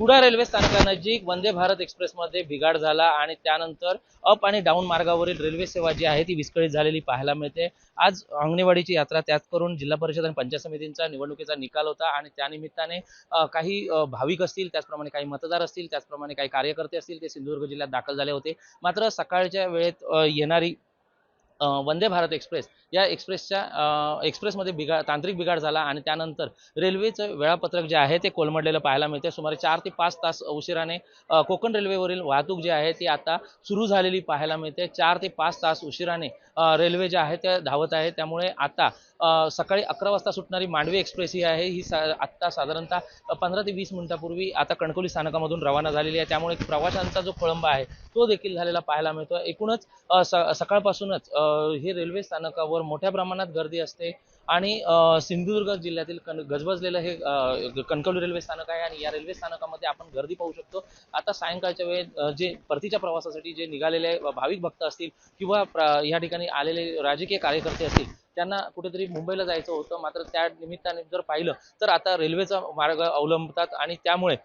कुडा railway स्थानकानजीक वंदे भारत एक्सप्रेसमध्ये बिघाड झाला आणि त्यानंतर अप आणि डाऊन मार्गावरील रेल्वे सेवा जी आहे ती विस्कळीत झालेली पाहायला मिळते. आज अंगणेवाडीची यात्रा त्याच करून जिल्हा परिषद आणि पंचायत समितींचा निवडणुकीचा निकाल होता आणि त्यानिमित्ताने काही भाविक असतील त्याचप्रमाणे काही मतदार असतील त्याचप्रमाणे काही कार्यकर्ते असतील ते सिंधुदुर्ग जिल्ह्यात दाखल झाले होते. मात्र सकाळच्या वेळेत येणारी वंदे भारत एक्सप्रेस. या एक्सप्रेसच्या एक्सप्रेसमध्ये बिघाड तांत्रिक बिघाड झाला आणि त्यानंतर रेल्वेचं वेळापत्रक जे आहे ते कोलमडलेलं पाहायला मिळते सुमारे चार ते पाच तास उशिराने कोकण रेल्वेवरील वाहतूक जी आहे ती आता सुरू झालेली पाहायला मिळते. चार ते पाच तास उशिराने रेल्वे ज्या आहे त्या धावत आहे. त्यामुळे आता सकाळी अकरा वाजता सुटणारी मांडवी एक्सप्रेस ही आहे. ही सा आत्ता साधारणतः पंधरा ते वीस मिनिटापूर्वी आता कणकोली स्थानकामधून रवाना झालेली आहे. त्यामुळे प्रवाशांचा जो खोळंबा आहे तो देखील झालेला पाहायला मिळतो एकूणच स सकाळपासूनच हे रेल्वे स्थानकावर मोठ्या प्रमाणात गर्दी असते आणि सिंधुदुर्ग जिल्ह्यातील कण गजबजलेलं हे कणकवली रेल्वे स्थानक आहे आणि या रेल्वे स्थानकामध्ये आपण गर्दी पाहू शकतो. आता सायंकाळच्या वेळेत जे परतीच्या प्रवासासाठी जे निघालेले भाविक भक्त असतील किंवा या ठिकाणी आलेले राजकीय कार्यकर्ते असतील त्यांना कुठेतरी मुंबईला जायचं होतं. मात्र त्या निमित्ताने जर पाहिलं तर आता रेल्वेचा मार्ग अवलंबतात आणि त्यामुळे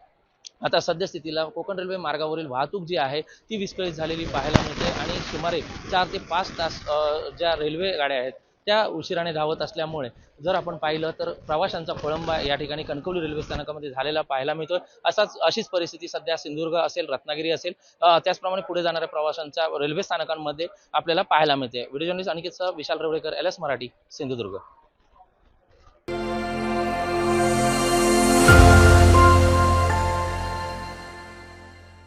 आता सद्यस्थितीला कोकण रेल्वे मार्गावरील वाहतूक जी आहे ती विस्कळीत झालेली पाहायला मिळते आणि सुमारे चार ते पाच तास ज्या रेल्वे गाड्या आहेत त्या उशिराने धावत असल्यामुळे जर आपण पाहिलं तर प्रवाशांचा खोळंबा या ठिकाणी कणकवली रेल्वे स्थानकामध्ये झालेला पाहायला मिळतोय. असाच अशीच परिस्थिती सध्या सिंधुदुर्ग असेल रत्नागिरी असेल त्याचप्रमाणे पुढे जाणाऱ्या प्रवाशांच्या रेल्वे स्थानकांमध्ये आपल्याला पाहायला मिळते. Video journalist Aniket Vishal Rawalekar L S Marathi Sindhudurg.